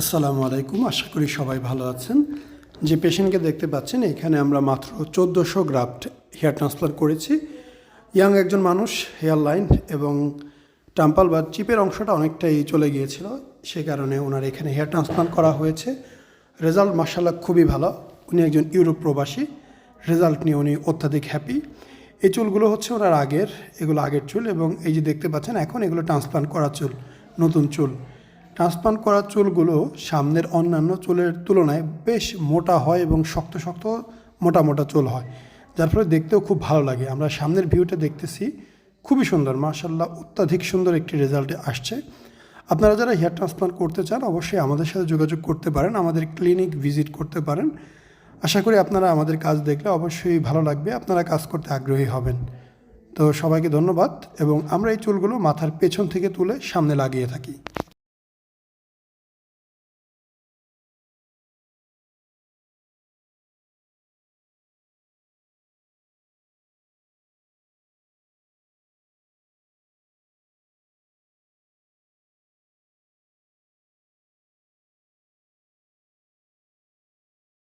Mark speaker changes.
Speaker 1: আসসালামু আলাইকুম, আশা করি সবাই ভালো আছেন। যে পেশেন্টকে দেখতে পাচ্ছেন, এখানে আমরা মাত্র চোদ্দোশো গ্রাফট হেয়ার ট্রান্সপ্লান্ট করেছি। ইয়াং একজন মানুষ, হেয়ার লাইন, এবং টাম্পাল বা চিপের অংশটা অনেকটাই চলে গিয়েছিল। সে কারণে ওনার এখানে হেয়ার ট্রান্সপ্লান্ট করা হয়েছে। রেজাল্ট মার্শাল্লাহ খুবই ভালো। উনি একজন ইউরোপ প্রবাসী। রেজাল্ট নিয়ে উনি অত্যাধিক হ্যাপি। এই চুলগুলো হচ্ছে ওনার আগের, এগুলো আগের চুল, এবং এই যে দেখতে পাচ্ছেন, এখন এগুলো ট্রান্সপ্লান্ট করা চুল, নতুন চুল। ট্রান্সপ্লান্ট করা চুলগুলো সামনের অন্যান্য চুলের তুলনায় বেশ মোটা হয় এবং শক্ত শক্ত মোটা মোটা চুল হয়, যার ফলে দেখতেও খুব ভালো লাগে। আমরা সামনের ভিউটা দেখতেছি, খুবই সুন্দর মার্শাল্লাহ অত্যাধিক সুন্দর একটি রেজাল্টে আসছে। আপনারা যারা হেয়ার ট্রান্সপ্লান্ট করতে চান, অবশ্যই আমাদের সাথে যোগাযোগ করতে পারেন, আমাদের ক্লিনিক ভিজিট করতে পারেন। আশা করি আপনারা আমাদের কাজ দেখলে অবশ্যই ভালো লাগবে, আপনারা কাজ করতে আগ্রহী হবেন। তো সবাইকে ধন্যবাদ, এবং আমরা এই চুলগুলো মাথার পেছন থেকে তুলে সামনে লাগিয়ে থাকি।